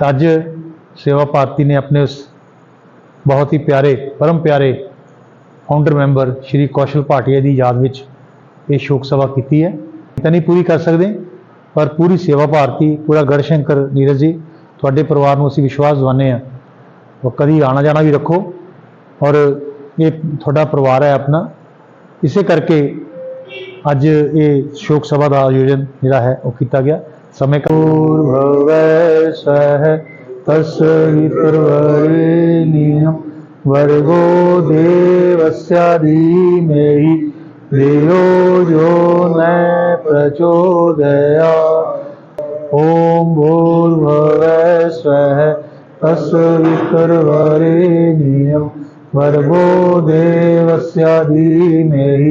ਅੱਜ ਸੇਵਾ ਭਾਰਤੀ ਨੇ ਆਪਣੇ ਉਸ ਬਹੁਤ ਹੀ ਪਿਆਰੇ, ਪਰਮ ਪਿਆਰੇ ਫਾਊਂਡਰ ਮੈਂਬਰ ਸ਼੍ਰੀ ਕੌਸ਼ਲ ਭਾਟੀਆ ਦੀ ਯਾਦ ਵਿੱਚ ਇਹ ਸ਼ੋਕ ਸਭਾ ਕੀਤੀ ਹੈ। ਤਾਂ ਨਹੀਂ ਪੂਰੀ ਕਰ ਸਕਦੇ, ਪਰ ਪੂਰੀ ਸੇਵਾ ਭਾਰਤੀ, ਪੂਰਾ ਗੜਸ਼ੰਕਰ ਨੀਰਜ ਜੀ, ਤੁਹਾਡੇ ਪਰਿਵਾਰ ਨੂੰ ਅਸੀਂ ਵਿਸ਼ਵਾਸ ਦਿਵਾਉਂਦੇ ਹਾਂ। ਉਹ ਕਦੀ ਆਣਾ ਜਾਣਾ ਵੀ ਰੱਖੋ ਔਰ ਇਹ ਤੁਹਾਡਾ ਪਰਿਵਾਰ ਹੈ ਆਪਣਾ। ਇਸੇ ਕਰਕੇ ਅੱਜ ਇਹ ਸ਼ੋਕ ਸਭਾ ਦਾ ਆਯੋਜਨ ਜਿਹੜਾ ਹੈ ਉਹ ਕੀਤਾ ਗਿਆ। સમયકૂર્ભવૈ સહ તસ્વિતર્વરેણ્યમ વર્ગો દેવસ્યાધીમેહિ ધિયો જો ન પ્રચોદયા ॐ ભૂર્ભવૈ સ્વઃ તસ્વિતર્વરેણ્યમ વર્ગો દેવસ્યાધીમેહિ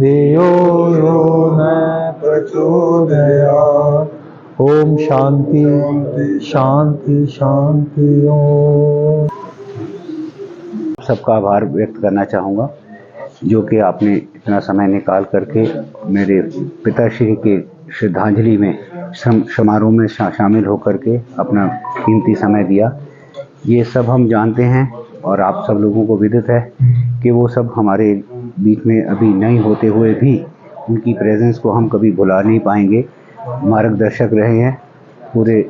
ધિયો જો ન પ્રચોદયા प्रचोदयात् शांति शांति शान्ति सबका आभार व्यक्त करना चाहूँगा जो कि आपने इतना समय निकाल करके मेरे पिताश्री के श्रद्धांजलि में समारोह में शा, शामिल होकर के अपना कीमती समय दिया। ये सब हम जानते हैं और आप सब लोगों को विदित है कि वो सब हमारे बीच में अभी नहीं होते हुए भी उनकी प्रेजेंस को हम कभी भुला नहीं पाएँगे। मार्गदर्शक रहे हैं। पूरे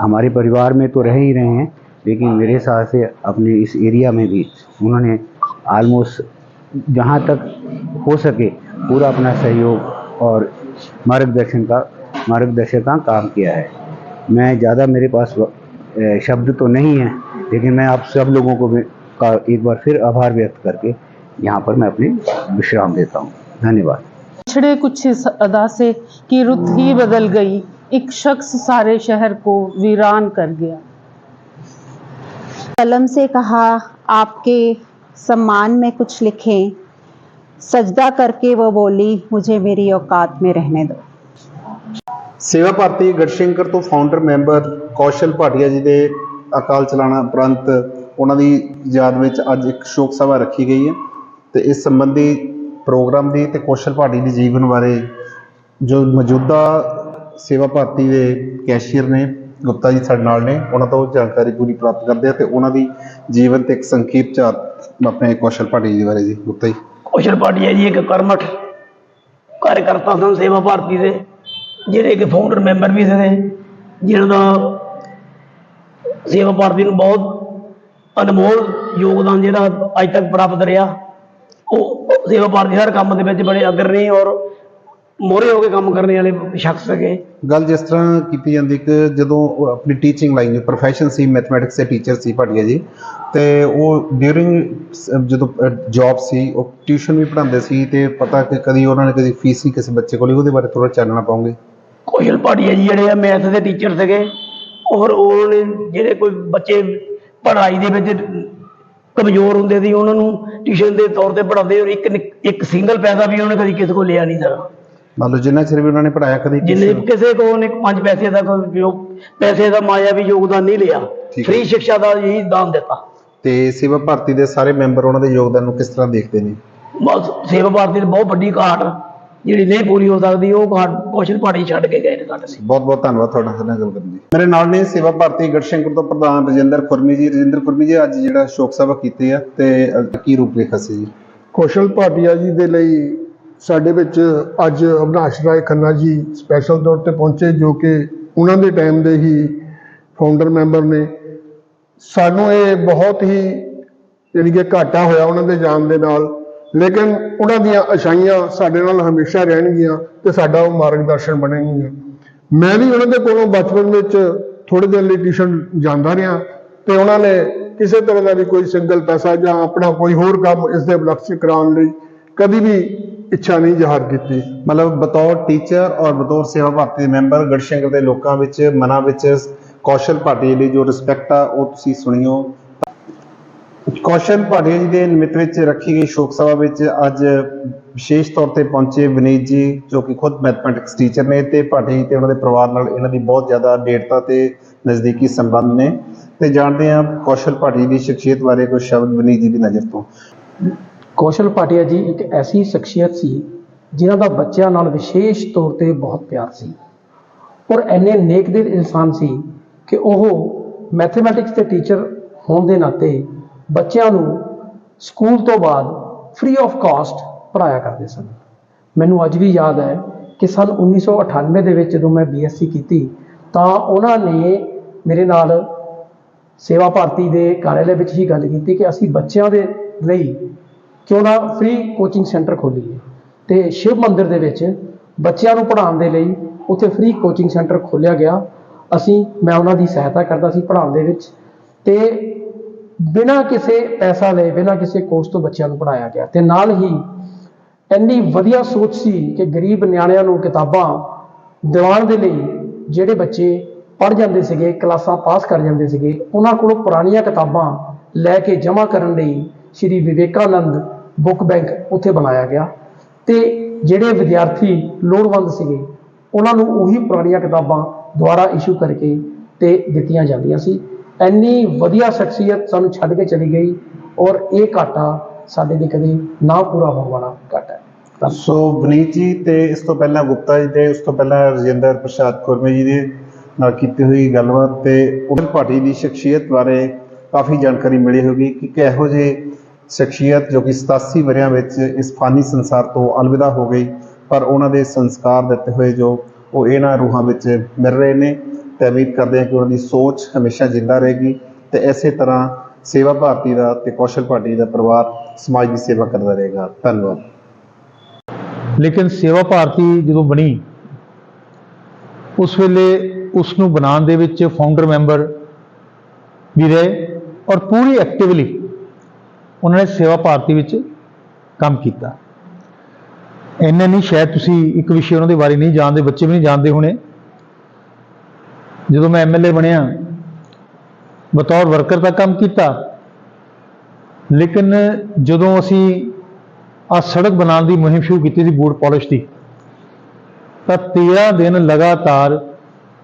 हमारे परिवार में तो रह ही रहे हैं, लेकिन मेरे साथ से अपने इस एरिया में भी उन्होंने आलमोस्ट जहाँ तक हो सके पूरा अपना सहयोग और मार्गदर्शन का, मार्गदर्शक का काम किया है। मैं ज़्यादा मेरे पास शब्द तो नहीं है, लेकिन मैं आप सब लोगों को का एक बार फिर आभार व्यक्त करके यहाँ पर मैं अपने विश्राम देता हूँ। धन्यवाद। पिछड़े कुछ इस अदा से कि रुत ही बदल गई एक शख्स सारे शहर को वीरान कर गया कलम से कहा आपके सम्मान में कुछ लिखें सजदा करके वो बोली मुझे मेरी औकात में रहने दो ਸੇਵਾ ਭਾਰਤੀ ਗੜਸ਼ੰਕਰ ਤੋਂ ਫਾਊਂਡਰ ਮੈਂਬਰ ਕੌਸ਼ਲ ਭਾਟੀਆ ਜੀ ਦੇ ਅਕਾਲ ਚਲਾਣਾ ਉਪਰੰਤ ਉਹਨਾਂ ਦੀ ਯਾਦ ਵਿੱਚ ਅੱਜ ਇੱਕ ਸ਼ੋਕ ਸਭਾ ਰੱਖੀ ਗਈ ਹੈ ਤੇ ਇਸ ਸੰਬੰਧੀ ਪ੍ਰੋਗਰਾਮ ਦੀ ਤੇ ਕੌਸ਼ਲ ਭਾਟੀ ਦੇ ਜੀਵਨ ਬਾਰੇ ਜੋ ਮੌਜੂਦਾ ਸੇਵਾ ਭਾਰਤੀ ਦੇ ਕੈਸ਼ੀਅਰ ਨੇ, ਗੁਪਤਾ ਜੀ ਸਾਡੇ ਨਾਲ ਨੇ, ਉਹਨਾਂ ਤੋਂ ਜਾਣਕਾਰੀ ਪੂਰੀ ਪ੍ਰਾਪਤ ਕਰਦੇ ਆ ਤੇ ਉਹਨਾਂ ਦੀ ਜੀਵਨ ਤੇ ਇੱਕ ਸੰਖੇਪ ਝਾਤ ਆਪਣੇ ਕੌਸ਼ਲ ਭਾਟੀ ਜੀ ਬਾਰੇ ਜੀ, ਗੁਪਤਾ ਜੀ। ਕੌਸ਼ਲ ਭਾਟੀ ਹੈ ਜੀ, ਇੱਕ ਕਰਮਠ ਕਾਰਜਕਰਤਾ ਸਨ ਸੇਵਾ ਭਾਰਤੀ ਦੇ, ਜਿਹੜੇ ਕਿ ਫਾਊਂਡਰ ਮੈਂਬਰ ਵੀ ਸਨ ਜਿਹਨਾਂ ਦਾ ਸੇਵਾ ਭਾਰਤੀ ਨੂੰ ਬਹੁਤ ਅਨਮੋਲ ਯੋਗਦਾਨ ਜਿਹੜਾ ਅੱਜ ਤੱਕ ਪ੍ਰਾਪਤ ਰਿਹਾ, ਉਹ ਸੇਵਾ ਭਾਰਤੀ ਹਰ ਕੰਮ ਦੇ ਵਿੱਚ ਬੜੇ ਅਗਰਣੀ ਔਰ ਮੋਹਰੇ ਹੋ ਕੇ ਕੰਮ ਕਰਨ ਵਾਲੇ ਸ਼ਖਸ ਸੀਗੇ ਗੱਲ ਜਿਸ ਤਰ੍ਹਾਂ ਕੀਤੀ ਜਾਂਦੀ ਕਿ ਜਦੋਂ ਆਪਣੀ ਟੀਚਿੰਗ ਲਾਈਨ ਦੀ ਪ੍ਰੋਫੈਸ਼ਨ ਸੀ ਮੈਥਮੈਟਿਕਸ ਦੇ ਟੀਚਰ ਸੀ ਭਾਟੀਆ ਜੀ ਤੇ ਉਹ ਡਿਊਰਿੰਗ ਜਦੋਂ ਜੌਬ ਸੀ ਉਹ ਟਿਊਸ਼ਨ ਵੀ ਪੜ੍ਹਾਉਂਦੇ ਸੀ ਤੇ ਪਤਾ ਕਿ ਕਦੀ ਉਹਨਾਂ ਨੇ ਕਦੀ ਫੀਸ ਹੀ ਕਿਸੇ ਬੱਚੇ ਕੋਲ ਉਹਦੇ ਬਾਰੇ ਥੋੜਾ ਚਾਨਣਾ ਪਾਉਂਗੇ। ਕੌਸ਼ਲ ਪਾਟਿਆ ਜੀ ਜਿਹੜੇ ਆ ਮੈਥ ਦੇ ਟੀਚਰ ਸੀਗੇ ਔਰ ਉਹਨਾਂ ਨੇ ਜਿਹੜੇ ਕੋਈ ਬੱਚੇ ਪੜ੍ਹਾਈ ਦੇ ਵਿੱਚ ਕਮਜ਼ੋਰ ਹੁੰਦੇ ਸੀ ਉਹਨਾਂ ਨੂੰ ਟਿਊਸ਼ਨ ਦੇ ਤੌਰ ਤੇ ਪੜ੍ਹਾਉਂਦੇ ਔਰ ਇੱਕ ਨਿ- ਇੱਕ ਸਿੰਗਲ ਪੈਸਾ ਵੀ ਉਹਨੇ ਕਦੀ ਕਿਸੇ ਕੋਲ ਲਿਆ ਨਹੀਂ ਸਰ। ਮੰਨ ਲਓ ਜਿੰਨਾ ਚਿਰ ਵੀ ਉਹਨਾਂ ਨੇ ਪੜਾਇਆ ਕਦੀ ਜਿੰਨੇ ਕਿਸੇ- ਕਿਸੇ ਕੋਲ ਨੇ ਪੰਜ ਪੈਸੇ ਦਾ ਕੋਈ ਜੋ ਪੈਸੇ ਦਾ ਮਾਇਆ ਵੀ ਯੋਗਦਾਨ ਨਹੀਂ ਲਿਆ। ਠੀਕ ਹੈ। ਫ੍ਰੀ ਸਿੱਖਿਆ ਦਾ ਹੀ ਦਾਨ ਦਿੱਤਾ। ਤੇ ਸੇਵਾ ਭਾਰਤੀ ਦੇ ਸਾਰੇ ਮੈਂਬਰ ਉਹਨਾਂ ਦੇ ਯੋਗਦਾਨ ਨੂੰ ਕਿਸ ਤਰ੍ਹਾਂ ਦੇਖਦੇ ਨੇ? ਬਸ ਸੇਵਾ ਭਾਰਤੀ ਦੀ ਬਹੁਤ ਵੱਡੀ ਘਾਟ ਜਿਹੜੀ ਨਹੀਂ ਪੂਰੀ ਹੋ ਸਕਦੀ ਉਹ ਘਾਟ ਕੌਸ਼ਲ ਪਾੜੀ ਛੱਡ ਕੇ ਗਏ ਨੇ ਸਾਡੇ ਸੀ। ਬਹੁਤ ਬਹੁਤ ਧੰਨਵਾਦ ਤੁਹਾਡਾ ਸਾਡੇ ਨਾਲ ਗੱਲ ਕਰਨ ਲਈ। ਮੇਰੇ ਨਾਲ ਨੇ ਸੇਵਾ ਭਾਰਤੀ ਗੜਸ਼ੰਕਰ ਤੋਂ ਪ੍ਰਧਾਨ ਰਜਿੰਦਰ ਖੁਰਮੀ ਜੀ। ਰਜਿੰਦਰ ਖੁਰਮੀ ਜੀ ਅੱਜ ਜਿਹੜਾ ਸ਼ੋਕ ਸਭਾ ਕੀਤੀ ਆ ਤੇ ਕੀ ਰੂਪਰੇਖਾ ਸੀ ਜੀ? ਕੌਸ਼ਲ ਭਾਟੀਆ ਜੀ ਦੇ ਲਈ ਸਾਡੇ ਵਿੱਚ ਅੱਜ ਅਵਨਾਸ਼ ਰਾਏ ਖੰਨਾ ਜੀ ਸਪੈਸ਼ਲ ਤੌਰ ਤੇ ਪਹੁੰਚੇ ਜੋ ਕਿ ਉਹਨਾਂ ਦੇ ਟਾਈਮ ਦੇ ਹੀ ਫਾਊਂਡਰ ਮੈਂਬਰ ਨੇ। ਸਾਨੂੰ ਇਹ ਬਹੁਤ ਹੀ ਯਾਨੀ ਕਿ ਘਾਟਾ ਹੋਇਆ ਉਹਨਾਂ ਦੇ ਜਾਣ ਦੇ ਨਾਲ। ਲੇਕਿਨ ਉਹਨਾਂ ਦੀਆਂ ਅਛਾਈਆਂ ਸਾਡੇ ਨਾਲ ਹਮੇਸ਼ਾ ਰਹਿਣਗੀਆਂ ਤੇ ਸਾਡਾ ਉਹ ਮਾਰਗਦਰਸ਼ਨ ਬਣਨਗੀਆਂ। ਮੈਂ ਵੀ ਉਹਨਾਂ ਦੇ ਕੋਲੋਂ ਬਚਪਨ ਵਿੱਚ ਥੋੜੇ ਦਿਨ ਲਈ ਟਿਊਸ਼ਨ ਜਾਂਦਾ ਰਿਹਾ ਤੇ ਉਹਨਾਂ ਨੇ ਕਿਸੇ ਤਰ੍ਹਾਂ ਦਾ ਵੀ ਕੋਈ ਸਿੰਗਲ ਪੈਸਾ ਜਾਂ ਆਪਣਾ ਕੋਈ ਹੋਰ ਕੰਮ ਇਸ ਦੇ ਉਪਲਕਸ਼ ਕਰਾਉਣ ਲਈ ਕਦੀ ਵੀ ਇੱਛਾ ਨਹੀਂ ਜ਼ਾਹਰ ਕੀਤੀ। ਮਤਲਬ ਬਤੌਰ ਟੀਚਰ ਔਰ ਬਤੌਰ ਸੇਵਾ ਭਾਰਤੀ ਦੇ ਮੈਂਬਰ ਗੜਸ਼ੰਕਰ ਦੇ ਲੋਕਾਂ ਵਿੱਚ, ਮਨਾਂ ਵਿੱਚ ਕੌਸ਼ਲ ਭਾਟੀਆ ਲਈ ਜੋ ਰਿਸਪੈਕਟ ਆ, ਉਹ ਤੁਸੀਂ ਸੁਣਿਓ। ਕੌਸ਼ਲ ਭਾਟੀਆ ਜੀ ਦੇ ਨਿਮਿਤ ਵਿੱਚ ਰੱਖੀ ਗਈ ਸ਼ੋਕ ਸਭਾ ਵਿੱਚ ਅੱਜ ਵਿਸ਼ੇਸ਼ ਤੌਰ ਤੇ ਪਹੁੰਚੇ ਵਿਨੀਤ ਜੀ, ਜੋ ਕਿ ਖੁਦ ਮੈਥਮੈਟਿਕਸ ਟੀਚਰ ਨੇ ਤੇ ਭਾਟੀਆ ਜੀ ਤੇ ਉਹਨਾਂ ਦੇ ਪਰਿਵਾਰ ਨਾਲ ਇਹਨਾਂ ਦੀ ਬਹੁਤ ਜ਼ਿਆਦਾ ਨੇੜਤਾ ਤੇ ਨਜ਼ਦੀਕੀ ਸੰਬੰਧ ਨੇ। ਤੇ ਜਾਣਦੇ ਹਾਂ ਕੌਸ਼ਲ ਭਾਟੀਆ ਦੀ ਸ਼ਖਸੀਅਤ ਬਾਰੇ ਕੁਝ ਸ਼ਬਦ ਵਿਨੀਤ ਜੀ ਦੀ ਨਜ਼ਰ ਤੋਂ। ਕੌਸ਼ਲ ਭਾਟੀਆ ਜੀ ਇੱਕ ਐਸੀ ਸ਼ਖਸੀਅਤ ਸੀ ਜਿਨ੍ਹਾਂ ਦਾ ਬੱਚਿਆਂ ਨਾਲ ਵਿਸ਼ੇਸ਼ ਤੌਰ ਤੇ ਬਹੁਤ ਪਿਆਰ ਸੀ ਔਰ ਐਨੇ ਨੇਕ ਦਿਲ ਇਨਸਾਨ ਸੀ ਕਿ ਉਹ ਮੈਥਮੈਟਿਕਸ ਦੇ ਟੀਚਰ ਹੋਣ ਦੇ ਨਾਤੇ ਬੱਚਿਆਂ ਨੂੰ ਸਕੂਲ ਤੋਂ ਬਾਅਦ ਫ੍ਰੀ ਆਫ ਕਾਸਟ ਪੜ੍ਹਾਇਆ ਕਰਦੇ ਸਨ। ਮੈਨੂੰ ਅੱਜ ਵੀ ਯਾਦ ਹੈ ਕਿ ਸਨ 1998 ਦੇ ਵਿੱਚ ਜਦੋਂ ਮੈਂ ਬੀਐਸਸੀ ਕੀਤੀ, ਤਾਂ ਉਹਨਾਂ ਨੇ ਮੇਰੇ ਨਾਲ ਸੇਵਾ ਭਾਰਤੀ ਦੇ ਕਾਰਜਾਲੇ ਵਿੱਚ ਹੀ ਗੱਲ ਕੀਤੀ ਕਿ ਅਸੀਂ ਬੱਚਿਆਂ ਦੇ ਲਈ ਕਿਉਂ ਨਾ ਫ੍ਰੀ ਕੋਚਿੰਗ ਸੈਂਟਰ ਖੋਲ੍ਹੀਏ ਤੇ ਸ਼ਿਵ ਮੰਦਿਰ ਦੇ ਵਿੱਚ ਬੱਚਿਆਂ ਨੂੰ ਪੜ੍ਹਾਉਣ ਦੇ ਲਈ ਉੱਥੇ ਫ੍ਰੀ ਕੋਚਿੰਗ ਸੈਂਟਰ ਖੋਲ੍ਹਿਆ ਗਿਆ। ਅਸੀਂ, ਮੈਂ ਉਹਨਾਂ ਦੀ ਸਹਾਇਤਾ ਕਰਦਾ ਸੀ ਪੜ੍ਹਾਉਣ ਦੇ ਵਿੱਚ ਤੇ ਬਿਨਾਂ ਕਿਸੇ ਪੈਸਾ ਲਏ, ਬਿਨਾਂ ਕਿਸੇ ਕੋਸਟ ਤੋਂ ਬੱਚਿਆਂ ਨੂੰ ਪੜ੍ਹਾਇਆ ਗਿਆ। ਤੇ ਨਾਲ ਹੀ ਇੰਨੀ ਵਧੀਆ ਸੋਚ ਸੀ ਕਿ ਗਰੀਬ ਨਿਆਣਿਆਂ ਨੂੰ ਕਿਤਾਬਾਂ ਦਿਵਾਉਣ ਦੇ ਲਈ ਜਿਹੜੇ ਬੱਚੇ ਪੜ੍ਹ ਜਾਂਦੇ ਸੀਗੇ, ਕਲਾਸਾਂ ਪਾਸ ਕਰ ਜਾਂਦੇ ਸੀਗੇ, ਉਹਨਾਂ ਕੋਲੋਂ ਪੁਰਾਣੀਆਂ ਕਿਤਾਬਾਂ ਲੈ ਕੇ ਜਮ੍ਹਾਂ ਕਰਨ ਲਈ ਸ਼੍ਰੀ ਵਿਵੇਕਾਨੰਦ ਬੁੱਕ ਬੈਂਕ ਉੱਥੇ ਬਣਾਇਆ ਗਿਆ। ਤੇ ਜਿਹੜੇ ਵਿਦਿਆਰਥੀ ਲੋੜਵੰਦ ਸੀਗੇ, ਉਹਨਾਂ ਨੂੰ ਉਹੀ ਪੁਰਾਣੀਆਂ ਕਿਤਾਬਾਂ ਦੁਬਾਰਾ ਇਸ਼ੂ ਕਰਕੇ ਤੇ ਦਿੱਤੀਆਂ ਜਾਂਦੀਆਂ ਸੀ। ਇੰਨੀ ਵਧੀਆ ਸ਼ਖਸੀਅਤ ਸਾਨੂੰ ਛੱਡ ਕੇ ਚਲੀ ਗਈ ਔਰ ਇਹ ਘਾਟਾ ਸਾਡੇ ਦੇ ਕਦੇ ਨਾ ਪੂਰਾ ਹੋਣ ਵਾਲਾ ਘਾਟਾ ਹੈ। ਸੋ ਵਨੀਤ ਜੀ ਤੇ ਇਸ ਤੋਂ ਪਹਿਲਾਂ ਗੁਪਤਾ ਜੀ ਤੇ ਉਸ ਤੋਂ ਪਹਿਲਾਂ ਰਜਿੰਦਰ ਪ੍ਰਸਾਦ ਖੁਰਮੇ ਜੀ ਦੇ ਨਾਲ ਕੀਤੀ ਹੋਈ ਗੱਲਬਾਤ ਤੇ ਉਮਰ ਭਾਟੀ ਦੀ ਸ਼ਖਸੀਅਤ ਬਾਰੇ ਕਾਫੀ ਜਾਣਕਾਰੀ ਮਿਲੀ ਹੋਗੀ ਕਿ ਕਿਹੋ ਜਿਹੇ ਸ਼ਖਸੀਅਤ ਜੋ ਕਿ 87 ਵਰਿਆਂ ਵਿੱਚ ਇਸ ਫਾਨੀ ਸੰਸਾਰ ਤੋਂ ਅਲਵਿਦਾ ਹੋ ਗਈ ਪਰ ਉਹਨਾਂ ਦੇ ਸੰਸਕਾਰ ਦਿੱਤੇ ਹੋਏ ਜੋ ਉਹ ਇਹਨਾਂ ਰੂਹਾਂ ਵਿੱਚ ਮਿਲ ਰਹੇ ਨੇ। ਤੇ ਉਮੀਦ ਕਰਦੇ ਹਾਂ ਕਿ ਉਹਨਾਂ ਦੀ ਸੋਚ ਹਮੇਸ਼ਾ ਜਿੰਦਾ ਰਹੇਗੀ ਤੇ ਇਸੇ ਤਰ੍ਹਾਂ ਸੇਵਾ ਭਾਰਤੀ ਦਾ ਤੇ ਕੌਸ਼ਲ ਭਾਟੀ ਦਾ ਪਰਿਵਾਰ ਸਮਾਜ ਦੀ ਸੇਵਾ ਕਰਦਾ ਰਹੇਗਾ। ਧੰਨਵਾਦ। ਲੇਕਿਨ ਸੇਵਾ ਭਾਰਤੀ ਜਦੋਂ ਬਣੀ, ਉਸ ਵੇਲੇ ਉਸ ਨੂੰ ਬਣਾਉਣ ਦੇ ਵਿੱਚ ਫਾਊਂਡਰ ਮੈਂਬਰ ਵੀ ਰਹੇ ਔਰ ਪੂਰੀ ਐਕਟਿਵਲੀ ਉਹਨਾਂ ਨੇ ਸੇਵਾ ਭਾਰਤੀ ਵਿੱਚ ਕੰਮ ਕੀਤਾ। ਇੰਨੇ ਨਹੀਂ, ਸ਼ਾਇਦ ਤੁਸੀਂ ਇੱਕ ਵਿਸ਼ੇ ਉਹਨਾਂ ਦੇ ਬਾਰੇ ਨਹੀਂ ਜਾਣਦੇ, ਬੱਚੇ ਵੀ ਨਹੀਂ ਜਾਣਦੇ ਹੋਣੇ। ਜਦੋਂ ਮੈਂ ਐਮਐਲਏ ਬਣਿਆ, ਬਤੌਰ ਵਰਕਰ ਦਾ ਕੰਮ ਕੀਤਾ। ਲੇਕਿਨ ਜਦੋਂ ਅਸੀਂ ਆ ਸੜਕ ਬਣਾਉਣ ਦੀ ਮੁਹਿੰਮ ਸ਼ੁਰੂ ਕੀਤੀ ਸੀ ਬੂਟ ਪਾਲਿਸ਼ ਦੀ, ਤਾਂ 13 ਦਿਨ ਲਗਾਤਾਰ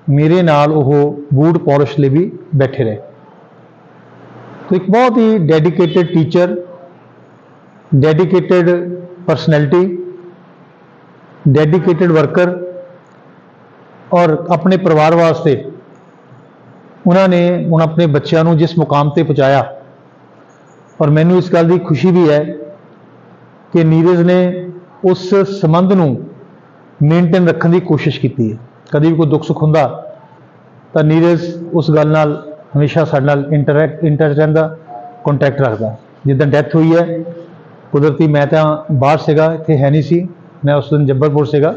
ਮੇਰੇ ਨਾਲ ਉਹ ਬੂਟ ਪਾਲਿਸ਼ ਲਈ ਵੀ ਬੈਠੇ ਰਹੇ। तो ਇੱਕ ਬਹੁਤ ਹੀ dedicated teacher dedicated personality dedicated worker ਔਰ ਆਪਣੇ ਪਰਿਵਾਰ ਵਾਸਤੇ ਉਹਨਾਂ ਨੇ ਹੁਣ ਆਪਣੇ ਬੱਚਿਆਂ ਨੂੰ ਜਿਸ ਮੁਕਾਮ ਤੇ ਪਹੁੰਚਾਇਆ, ਔਰ ਮੈਨੂੰ ਇਸ ਗੱਲ ਦੀ ਖੁਸ਼ੀ ਵੀ ਹੈ ਕਿ ਨੀਰਜ ਨੇ ਉਸ ਸੰਬੰਧ ਨੂੰ ਮੇਨਟੇਨ ਰੱਖਣ ਦੀ ਕੋਸ਼ਿਸ਼ ਕੀਤੀ ਹੈ। ਕਦੀ ਵੀ ਕੋਈ ਦੁੱਖ ਸੁੱਖ ਹੁੰਦਾ, ਤਾਂ ਨੀਰਜ ਉਸ ਗੱਲ ਨਾਲ ਹਮੇਸ਼ਾ ਸਾਡੇ ਨਾਲ ਇੰਟਰੈਕਟ ਇੰਟਰ ਰਹਿੰਦਾ ਕੰਟੈਕਟ ਰੱਖਦਾ। ਜਿੱਦਾਂ ਡੈਥ ਹੋਈ ਹੈ, ਕੁਦਰਤੀ ਮੈਂ ਤਾਂ ਬਾਹਰ ਸੀਗਾ, ਇੱਥੇ ਹੈ ਨਹੀਂ ਸੀ। ਮੈਂ ਉਸ ਦਿਨ ਜੱਬਲਪੁਰ ਸੀਗਾ।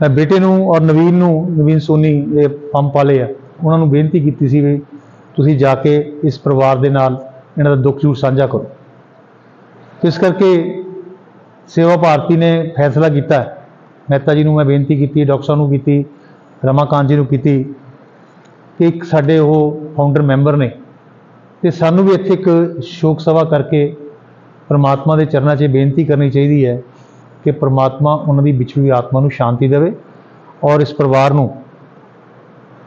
ਮੈਂ ਬੇਟੇ ਨੂੰ ਔਰ ਨਵੀਨ ਨੂੰ, ਨਵੀਨ ਸੋਨੀ ਦੇ ਪੰਪ ਵਾਲੇ ਆ। ਉਹਨਾਂ ਨੂੰ ਬੇਨਤੀ ਕੀਤੀ ਸੀ ਵੀ ਤੁਸੀਂ ਜਾ ਕੇ ਇਸ ਪਰਿਵਾਰ ਦੇ ਨਾਲ ਇਹਨਾਂ ਦਾ ਦੁੱਖ ਜ਼ਰੂਰ ਸਾਂਝਾ ਕਰੋ। ਇਸ ਕਰਕੇ ਸੇਵਾ ਭਾਰਤੀ ਨੇ ਫੈਸਲਾ ਕੀਤਾ ਮਹਿਤਾ ਜੀ ਨੂੰ ਮੈਂ ਬੇਨਤੀ ਕੀਤੀ, ਡਾਕਟਰ ਸਾਹਿਬ ਨੂੰ ਕੀਤੀ, ਰਮਾਕਾਂਤ ਜੀ ਨੂੰ ਕੀਤੀ ਕਿ ਇੱਕ ਸਾਡੇ ਉਹ ਫਾਊਂਡਰ ਮੈਂਬਰ ਨੇ ਤੇ ਸਾਨੂੰ ਵੀ ਇੱਥੇ ਇੱਕ ਸ਼ੋਕ ਸਭਾ ਕਰਕੇ ਪਰਮਾਤਮਾ ਦੇ ਚਰਨਾਂ 'ਚ ਇਹ ਬੇਨਤੀ ਕਰਨੀ ਚਾਹੀਦੀ ਹੈ ਕਿ ਪਰਮਾਤਮਾ ਉਹਨਾਂ ਦੀ ਵਿਛੜੀ ਆਤਮਾ ਨੂੰ ਸ਼ਾਂਤੀ ਦੇਵੇ ਔਰ ਇਸ ਪਰਿਵਾਰ ਨੂੰ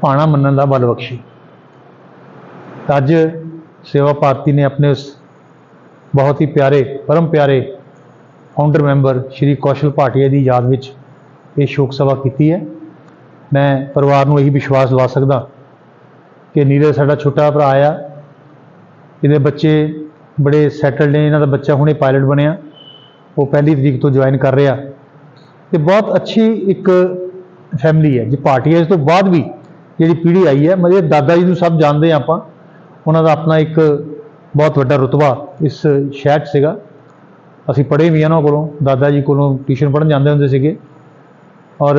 ਭਾਣਾ ਮੰਨਣ ਦਾ ਬਲ ਬਖਸ਼ੀ। ਅੱਜ ਸੇਵਾ ਭਾਰਤੀ ਨੇ ਆਪਣੇ ਉਸ ਬਹੁਤ ਹੀ ਪਿਆਰੇ, ਪਰਮ ਪਿਆਰੇ ਫਾਊਂਡਰ ਮੈਂਬਰ ਸ਼੍ਰੀ ਕੌਸ਼ਲ ਭਾਟੀਆ ਦੀ ਯਾਦ ਵਿੱਚ ਇਹ ਸ਼ੋਕ ਸਭਾ ਕੀਤੀ ਹੈ। ਮੈਂ ਪਰਿਵਾਰ ਨੂੰ ਇਹੀ ਵਿਸ਼ਵਾਸ ਦਿਵਾ ਸਕਦਾ ਕਿ ਨੀਰਜ ਸਾਡਾ ਛੋਟਾ ਭਰਾ ਆ ਇਹਦੇ ਬੱਚੇ ਬੜੇ ਸੈਟਲਡ ਨੇ, ਇਹਨਾਂ ਦਾ ਬੱਚਾ ਹੁਣੇ ਪਾਇਲਟ ਬਣਿਆ, ਉਹ ਪਹਿਲੀ ਤਰੀਕ ਤੋਂ ਜੁਆਇਨ ਕਰ ਰਿਹਾ। ਤੇ ਬਹੁਤ ਅੱਛੀ ਇੱਕ ਫੈਮਿਲੀ ਹੈ, ਜੇ ਭਾਟੀਆ ਤੋਂ ਬਾਅਦ ਵੀ ਜਿਹੜੀ ਪੀੜ੍ਹੀ ਆਈ ਹੈ ਮੇਰੇ ਦਾਦਾ ਜੀ ਨੂੰ ਸਭ ਜਾਣਦੇ ਹਾਂ ਆਪਾਂ। ਉਹਨਾਂ ਦਾ ਆਪਣਾ ਇੱਕ ਬਹੁਤ ਵੱਡਾ ਰੁਤਬਾ ਇਸ ਸ਼ਹਿਰ 'ਚ ਸੀਗਾ। ਅਸੀਂ ਪੜ੍ਹੇ ਵੀ ਹਾਂ ਉਹਨਾਂ ਕੋਲੋਂ, ਦਾਦਾ ਜੀ ਕੋਲੋਂ ਟਿਊਸ਼ਨ ਪੜ੍ਹਨ ਜਾਂਦੇ ਹੁੰਦੇ ਸੀਗੇ। ਔਰ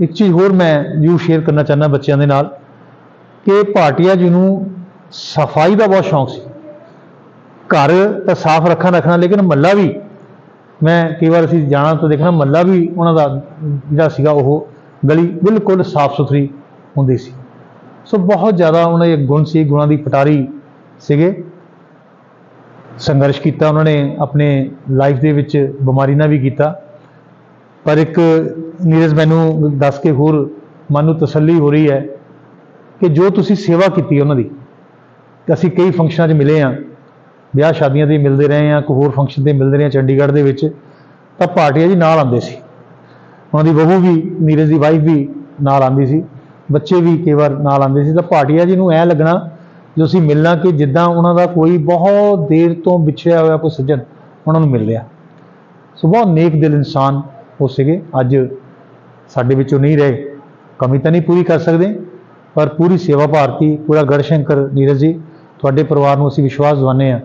ਇੱਕ ਚੀਜ਼ ਹੋਰ ਮੈਂ ਯੂ ਸ਼ੇਅਰ ਕਰਨਾ ਚਾਹੁੰਦਾ ਬੱਚਿਆਂ ਦੇ ਨਾਲ, ਕਿ ਭਾਟੀਆ ਜੀ ਨੂੰ ਸਫ਼ਾਈ ਦਾ ਬਹੁਤ ਸ਼ੌਂਕ ਸੀ। ਘਰ ਤਾਂ ਸਾਫ਼ ਰੱਖਣਾ ਰੱਖਣਾ, ਲੇਕਿਨ ਮੱਲਾ ਵੀ, ਮੈਂ ਕਈ ਵਾਰ ਅਸੀਂ ਜਾਣਾ ਤਾਂ ਦੇਖਣਾ, ਮੱਲਾ ਵੀ ਉਹਨਾਂ ਦਾ ਜਿਹੜਾ ਸੀਗਾ ਉਹ ਗਲੀ ਬਿਲਕੁਲ ਸਾਫ਼ ਸੁਥਰੀ ਹੁੰਦੀ ਸੀ। ਸੋ ਬਹੁਤ ਜ਼ਿਆਦਾ ਉਹਨਾਂ ਦੇ ਗੁਣ ਸੀ, ਗੁਣਾਂ ਦੀ ਪਟਾਰੀ ਸੀਗੇ। ਸੰਘਰਸ਼ ਕੀਤਾ ਉਹਨਾਂ ਨੇ, ਆਪਣੇ ਲਾਈਫ ਦੇ ਵਿੱਚ ਬਿਮਾਰੀ ਨਾਲ ਵੀ ਕੀਤਾ। ਪਰ ਇੱਕ ਨੀਰਜ ਮੈਨੂੰ ਦੱਸ ਕੇ ਹੋਰ ਮਨ ਨੂੰ ਤਸੱਲੀ ਹੋ ਰਹੀ ਹੈ ਕਿ ਜੋ ਤੁਸੀਂ ਸੇਵਾ ਕੀਤੀ ਉਹਨਾਂ ਦੀ, ਤੇ ਅਸੀਂ ਕਈ ਫੰਕਸ਼ਨਾਂ 'ਚ ਮਿਲੇ ਆ ਵਿਆਹ ਸ਼ਾਦੀਆਂ ਤੇ ਮਿਲਦੇ ਰਹੇ ਆ ਕੋਈ ਹੋਰ ਫੰਕਸ਼ਨ ਤੇ ਮਿਲਦੇ ਰਹੇ ਹਾਂ ਚੰਡੀਗੜ੍ਹ ਦੇ ਵਿੱਚ, ਤਾਂ ਭਾਟੀਆ ਜੀ ਨਾਲ ਆਉਂਦੇ ਸੀ। ਉਹਨਾਂ ਦੀ ਬਹੂ ਵੀ, ਨੀਰਜ ਦੀ ਵਾਈਫ ਵੀ ਨਾਲ ਆਉਂਦੀ ਸੀ। ਬੱਚੇ ਵੀ ਕਈ ਵਾਰ ਨਾਲ ਆਉਂਦੇ ਸੀ ਤਾਂ ਭਾਟੀਆ ਜੀ ਨੂੰ ਐ ਲੱਗਣਾ ਜੋ ਅਸੀਂ ਮਿਲਣਾ ਕਿ ਜਿੱਦਾਂ ਉਹਨਾਂ ਦਾ ਕੋਈ ਬਹੁਤ ਦੇਰ ਤੋਂ ਵਿਛੜਿਆ ਹੋਇਆ ਕੋਈ ਸੱਜਣ ਉਹਨਾਂ ਨੂੰ ਮਿਲ ਰਿਹਾ। ਸੋ ਬਹੁਤ ਨੇਕ ਦਿਲ ਇਨਸਾਨ ਉਹ ਸੀਗੇ। ਅੱਜ ਸਾਡੇ ਵਿੱਚੋਂ ਨਹੀਂ ਰਹੇ। ਕਮੀ ਤਾਂ ਨਹੀਂ ਪੂਰੀ ਕਰ ਸਕਦੇ, ਪਰ ਪੂਰੀ ਸੇਵਾ ਭਾਰਤੀ, ਪੂਰਾ ਗੜਸ਼ੰਕਰ ਨੀਰਜ ਜੀ, ਤੁਹਾਡੇ ਪਰਿਵਾਰ ਨੂੰ ਅਸੀਂ ਵਿਸ਼ਵਾਸ ਦਿਵਾਉਂਦੇ ਹਾਂ।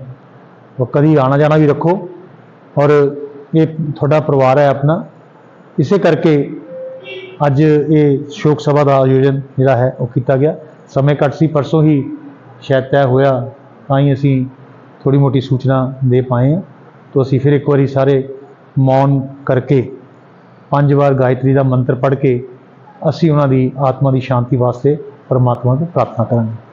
ਉਹ ਕਦੀ ਆਣਾ ਜਾਣਾ ਵੀ ਰੱਖੋ। ਔਰ ਇਹ ਤੁਹਾਡਾ ਪਰਿਵਾਰ ਹੈ ਆਪਣਾ। ਇਸੇ ਕਰਕੇ ਅੱਜ ਇਹ ਸ਼ੋਕ ਸਭਾ ਦਾ ਆਯੋਜਨ ਜਿਹੜਾ ਹੈ ਉਹ ਕੀਤਾ ਗਿਆ। ਸਮੇਂ ਘੱਟ ਸੀ, ਪਰਸੋਂ ਹੀ ਸ਼ਾਇਦ ਤੈਅ ਹੋਇਆ, ਤਾਂ ਹੀ ਅਸੀਂ ਥੋੜੀ ਮੋਟੀ ਸੂਚਨਾ ਦੇ ਪਾਏ ਹਾਂ। ਤੋਂ ਅਸੀਂ ਫਿਰ ਇੱਕ ਵਾਰੀ ਸਾਰੇ ਮੌਨ ਕਰਕੇ ਪੰਜ ਵਾਰ ਗਾਇਤਰੀ ਦਾ ਮੰਤਰ ਪੜ੍ਹ ਕੇ ਅਸੀਂ ਉਹਨਾਂ ਦੀ ਆਤਮਾ ਦੀ ਸ਼ਾਂਤੀ ਵਾਸਤੇ ਪਰਮਾਤਮਾ ਤੋਂ ਪ੍ਰਾਰਥਨਾ ਕਰਾਂਗੇ।